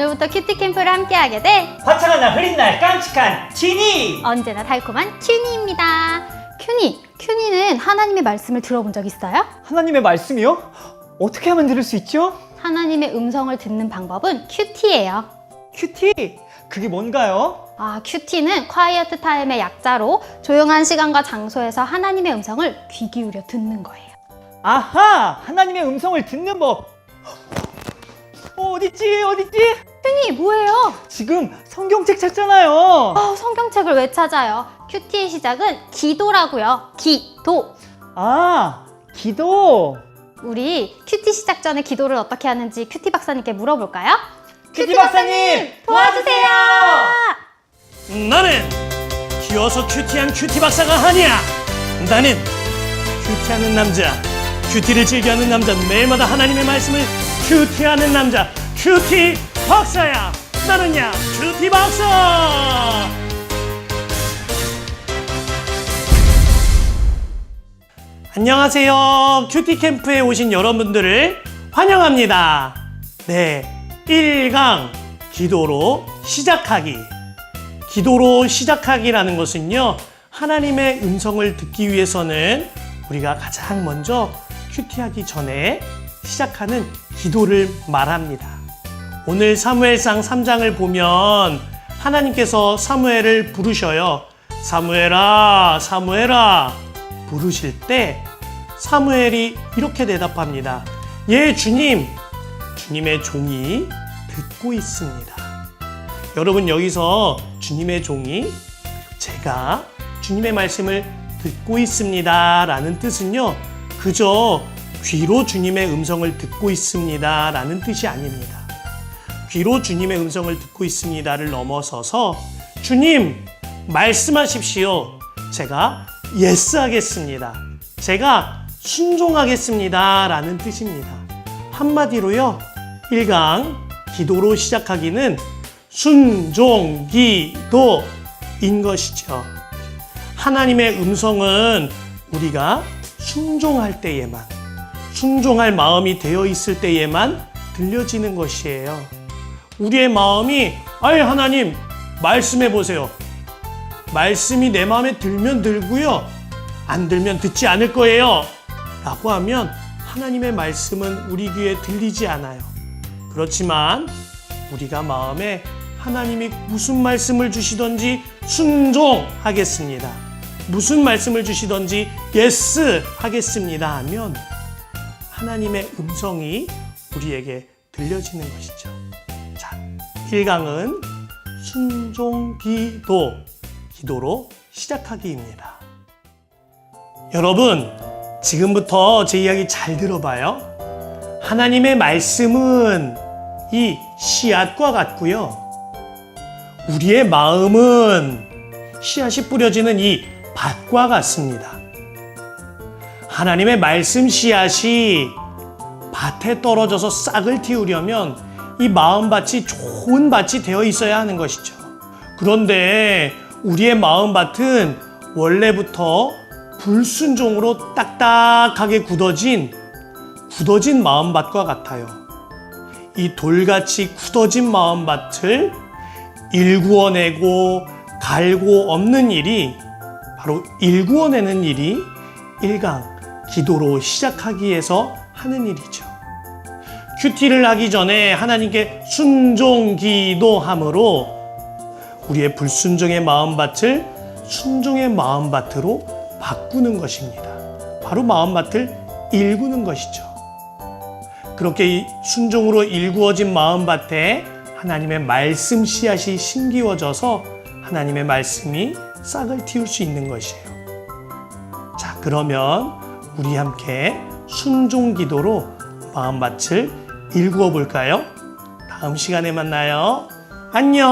오늘부터 큐티 캠프를 함께하게 될 화창한 날 흐린 날 깜찍한 지니 언제나 달콤한 큐니입니다. 큐니, 큐니는 하나님의 말씀을 들어본 적 있어요? 하나님의 말씀이요? 어떻게 하면 들을 수 있죠? 하나님의 음성을 듣는 방법은 큐티예요. 큐티 그게 뭔가요? 아, 큐티는 quiet time의 약자로 조용한 시간과 장소에서 하나님의 음성을 귀 기울여 듣는 거예요. 아하 하나님의 음성을 듣는 법 어, 어딨지 어딨지? 큐니, 뭐예요? 지금 성경책 찾잖아요 어, 성경책을 왜 찾아요? 큐티의 시작은 기도라고요. 기도. 아 기도 우리 큐티 시작 전에 기도를 어떻게 하는지 큐티 박사님께 물어볼까요? 큐티 박사님 도와주세요. 나는 귀여서 큐티한 큐티 박사가 아니야. 나는 큐티하는 남자, 큐티를 즐겨하는 남자, 매일마다 하나님의 말씀을 큐티하는 남자, 큐티 박사야. 나는야 큐티 박사. 안녕하세요. 큐티 캠프에 오신 여러분들을 환영합니다. 네, 1강 기도로 시작하기. 기도로 시작하기라는 것은요, 하나님의 음성을 듣기 위해서는 우리가 가장 먼저 큐티하기 전에 시작하는 기도를 말합니다. 오늘 사무엘상 3장을 보면 하나님께서 사무엘을 부르셔요. 사무엘아, 사무엘아. 부르실 때 사무엘이 이렇게 대답합니다. 예, 주님. 주님의 종이 듣고 있습니다. 여러분 여기서 주님의 종이 제가 주님의 말씀을 듣고 있습니다 라는 뜻은요 그저 귀로 주님의 음성을 듣고 있습니다 라는 뜻이 아닙니다 귀로 주님의 음성을 듣고 있습니다를 넘어서서 주님 말씀하십시오 제가 예스 하겠습니다 제가 순종하겠습니다 라는 뜻입니다 한마디로요 1강 기도로 시작하기는 순종기도인 것이죠. 하나님의 음성은 우리가 순종할 때에만, 순종할 마음이 되어 있을 때에만 들려지는 것이에요. 우리의 마음이, 아이, 하나님, 말씀해 보세요. 말씀이 내 마음에 들면 들고요. 안 들면 듣지 않을 거예요. 라고 하면 하나님의 말씀은 우리 귀에 들리지 않아요. 그렇지만 우리가 마음에 하나님이 무슨 말씀을 주시던지 순종하겠습니다. 무슨 말씀을 주시던지 예스 하겠습니다 하면 하나님의 음성이 우리에게 들려지는 것이죠. 자, 1강은 순종 기도, 기도로 시작하기입니다. 여러분, 지금부터 제 이야기 잘 들어봐요. 하나님의 말씀은 이 씨앗과 같고요. 우리의 마음은 씨앗이 뿌려지는 이 밭과 같습니다. 하나님의 말씀 씨앗이 밭에 떨어져서 싹을 틔우려면 이 마음밭이 좋은 밭이 되어 있어야 하는 것이죠. 그런데 우리의 마음밭은 원래부터 불순종으로 딱딱하게 굳어진 굳어진 마음밭과 같아요. 이 돌같이 굳어진 마음밭을 일구어내고 갈고 없는 일이 바로 일구어내는 일이 일강 기도로 시작하기 위해서 하는 일이죠. 큐티를 하기 전에 하나님께 순종 기도함으로 우리의 불순종의 마음밭을 순종의 마음밭으로 바꾸는 것입니다. 바로 마음밭을 일구는 것이죠. 그렇게 이 순종으로 일구어진 마음밭에 하나님의 말씀 씨앗이 심기워져서 하나님의 말씀이 싹을 틔울 수 있는 것이에요. 자, 그러면 우리 함께 순종 기도로 마음밭을 일구어 볼까요? 다음 시간에 만나요. 안녕!